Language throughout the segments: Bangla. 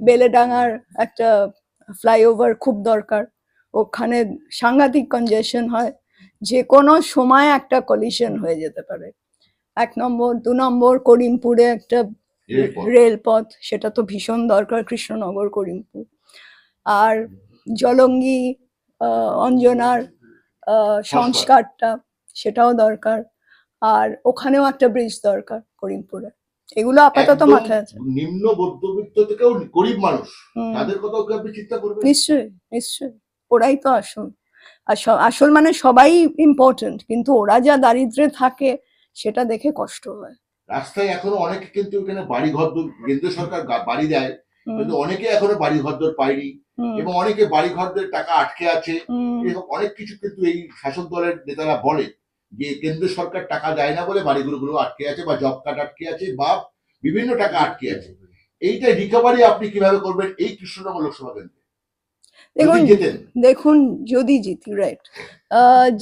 বেলেডাঙ্গার একটা ফ্লাইওভার খুব দরকার। ওখানে সাংঘাতিক কনজেশন হয়। যে কোনো সময় একটা কলিশন হয়ে যেতে পারে। এক নম্বর দু নম্বর করিমপুরে একটা রেলপথ। সেটা তো ভীষণ দরকার কৃষ্ণনগর করিমপুর। আর জলঙ্গি অঞ্জনার আহ, সংস্কারটা সেটাও দরকার। আর ওখানেও একটা ব্রিজ দরকার করিমপুরে। এগুলো আপাতত মাথায় আছে। নিম্ন মধ্যবিত্ত থেকেও গরিব মানুষ তাদের কথাও কি আপনি চিন্তা করবেন? নিশ্চয়ই নিশ্চয়ই। ওরাই তো আসল। আসল মানে সবাই ইম্পর্টেন্ট কিন্তু ওরা যা দারিদ্রে থাকে সেটা দেখে কষ্ট হয়। রাস্তায় এখনও অনেকে কিন্তু এখানে বাড়ি ঘর দর কেন্দ্র সরকার বাড়ি দেয় কিন্তু অনেকে এখনও বাড়ি ঘর দর পায়নি এবং অনেকে বাড়ি ঘরদের টাকা আটকে আছে। অনেক কিছু কিন্তু এই শাসক দলের নেতারা বলে। যে কেন্দ্র সরকার টাকা দেয় না বলে বাড়িগুলো গুলো আটকে আছে বা জব কার্ড আটকে আছে বা বিভিন্ন টাকা আটকে আছে। এইটা রিকভারি আপনি কীভাবে করবেন? এই কৃষ্ণনগর লোকসভা কেন্দ্রে। দেখুন দেখুন যদি জিতি রাইট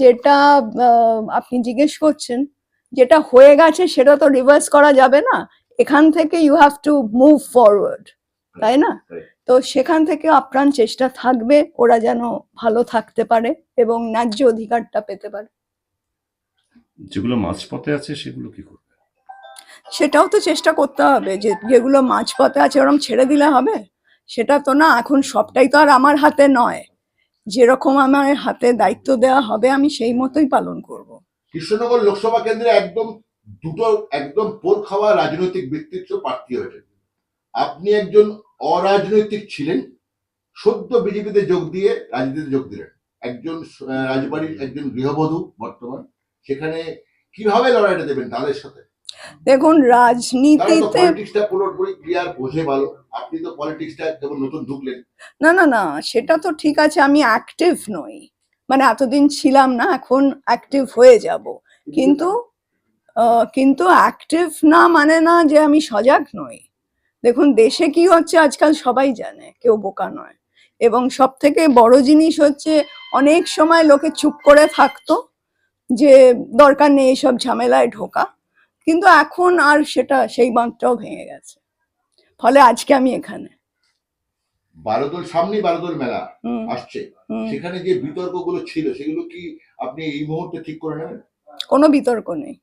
যেটা আপনি জিজ্ঞেস করছেন যেটা হয়ে গেছে সেটা তো রিভার্স করা যাবে না। এখান থেকে you have to move forward তাই না? তো সেখান থেকে আপ্রাণ চেষ্টা থাকবে ওরা যেন ভালো থাকতে পারে এবং ন্যায্য অধিকারটা পেতে পারে। যেগুলো মাঝপথে আছে সেগুলো কি করবে? সেটাও তো চেষ্টা করতে হবে। যে যেগুলো মাঝপথে আছে ওরম ছেড়ে দিলে হবে? সেটা তো না এখন সবটাই তো আর আমার হাতে নয়। যেরকম আমার হাতে দায়িত্ব দেওয়া হবে আমি সেই মতোই পালন করব। কৃষ্ণনগর লোকসভা কেন্দ্রে একদম দুটো একদম পোর খাওয়া রাজনৈতিক ব্যক্তিত্ব প্রার্থী হয়েছে আপনি একজন অরাজনৈতিক ছিলেন সদ্য বিজেপিতে যোগ দিয়ে রাজনীতিতে যোগ দিলেন। একজন রাজবাড়ির একজন গৃহবধূ বর্তমান। সেখানে কীভাবে লড়াইটা দেবেন তাদের সাথে? দেখুন রাজনীতিতে পলিটিক্সটা পুরোপুরি ক্লিয়ার বোঝে ভালো। আপনি তো নতুন ঢুকলেন। না না না সেটা তো ঠিক আছে আমি অ্যাক্টিভ নই। মানে এতদিন ছিলাম না এখন অ্যাক্টিভ হয়ে যাব। কিন্তু কিন্তু অ্যাক্টিভ না মানে না যে আমি সজাগ নই। দেখুন দেশে কি হচ্ছে আজকাল সবাই জানে কেউ বোকা নয়। এবং সব থেকে বড় জিনিস হচ্ছে অনেক সময় লোকে চুপ করে থাকতো যে দরকার নেই এসব ঝামেলায় ঢোকা। কিন্তু এখন আর সেটা সেই বাঁধটাও ভেঙে গেছে। ফলে আজকে আমি এখানে। বারোদল সামনে বারোদল মেলা আসছে। সেখানে যে বিতর্কগুলো ছিল সেগুলো কি আপনি এই মুহূর্তে ঠিক করে নেবেন? কোনো বিতর্ক নেই।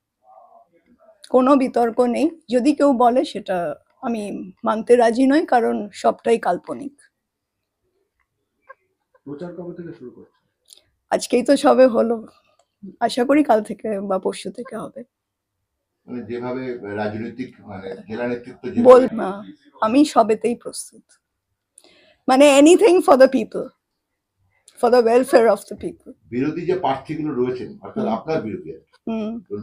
কোনো বিতর্ক নেই। যদি কেউ বলে সেটা আমি মানতে রাজি নই কারণ সবটাই কাল্পনিক। আজকেই তো সবে হলো। আশা করি কাল থেকে বা পরশু থেকে হবে। মানে যেভাবে রাজনৈতিক মানে জেলা নেতৃত্ব বল না আমি সবেতেই প্রস্তুত। মানে anything for the people for the welfare of the people বিরোধী যে প্রার্থীগুলো রয়েছেন অর্থাৎ। আপনার বিরোধী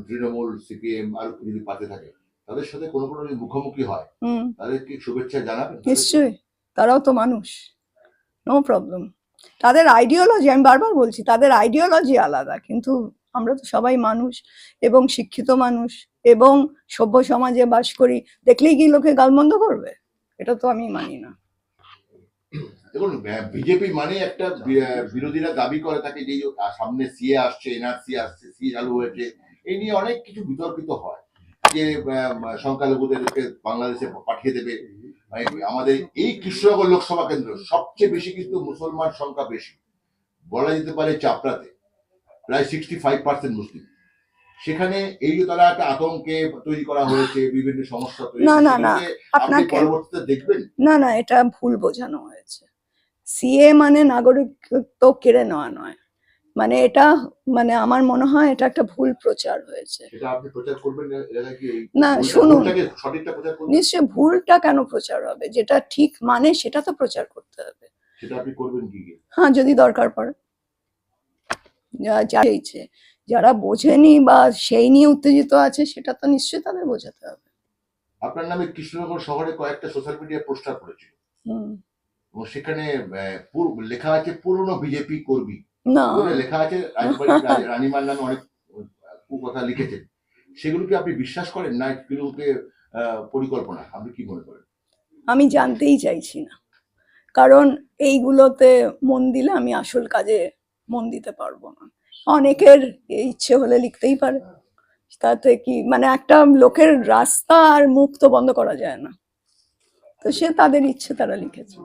তৃণমূল সিপিএম আর যদি পাশে থাকে তাদের সাথে কোনো কোনো মুখোমুখি হয় হুম। তাদের কি শুভেচ্ছা জানাবেন? নিশ্চয়ই তারাও তো মানুষ। নো প্রবলেম তাদের আইডিওলজি আমি বারবার বলছি, তাদের আইডিওলজি আলাদা, কিন্তু আমরা তো সবাই মানুষ এবং শিক্ষিত মানুষ এবং সভ্য সমাজে বাস করি, দেখলেই কি লোকে গালমন্দ করবে? এটা তো আমি মানি না। দেখুন বিজেপি মানে একটা বিরোধীরা দাবি করে থাকে যে সামনে সিএ আসছে এনআরসি আসছে, সি চালু হয়েছে, এই নিয়ে অনেক কিছু বিতর্কিত হয়। যে সংখ্যালঘুদেরকে বাংলাদেশে পাঠিয়ে দেবে আমাদের এই কৃষ্ণনগর লোকসভা কেন্দ্র সবচেয়ে বেশি কিন্তু মুসলমান সংখ্যা বেশি। বলা যেতে পারে চাপড়াতে। প্রায় সিক্সটি ফাইভ পার্সেন্ট মুসলিম। সেখানে এই যে তারা একটা আতঙ্কে তৈরি করা হয়েছে বিভিন্ন সমস্যা তৈরি না, না, না, আপনি পরবর্তীতে দেখবেন? না না এটা ভুল বোঝানো হয়েছে। সিএ মানে নাগরিকত্ব কেড়ে নেওয়া নয়। মানে এটা মানে আমার মনে হয় এটা একটা ভুল প্রচার হয়েছে। না শুনুন। নিশ্চয়ই ভুলটা কেন প্রচার হবে? যেটা ঠিক মানে সেটা তো প্রচার করতে হবে। হ্যাঁ যদি দরকার পড়ে। যারা বোঝেনি বা সেই নিয়ে উত্তেজিত আছে সেটা তো নিশ্চয়ই তাদের বোঝাতে হবে। আপনার নামে কৃষ্ণনগর শহরে কয়েকটা সোশ্যাল মিডিয়া পোস্টার করেছিল হুম। সেখানে লেখা আছে পুরনো বিজেপি কর্মী। না। লেখা আছে রানীমার নামে অনেক কথা লিখেছেন। সেগুলো আপনি বিশ্বাস করেন না? এগুলোকে পরিকল্পনা? আপনি কি মনে করেন? আমি জানতেই চাইছি না। কারণ এইগুলোতে মন দিলে আমি আসল কাজে মন দিতে পারব না। অনেকের ইচ্ছে হলে লিখতেই পারে। তাতে কি? মানে একটা লোকের রাস্তা আর মুখ তো বন্ধ করা যায় না। তো সে তাদের ইচ্ছে তারা লিখেছে।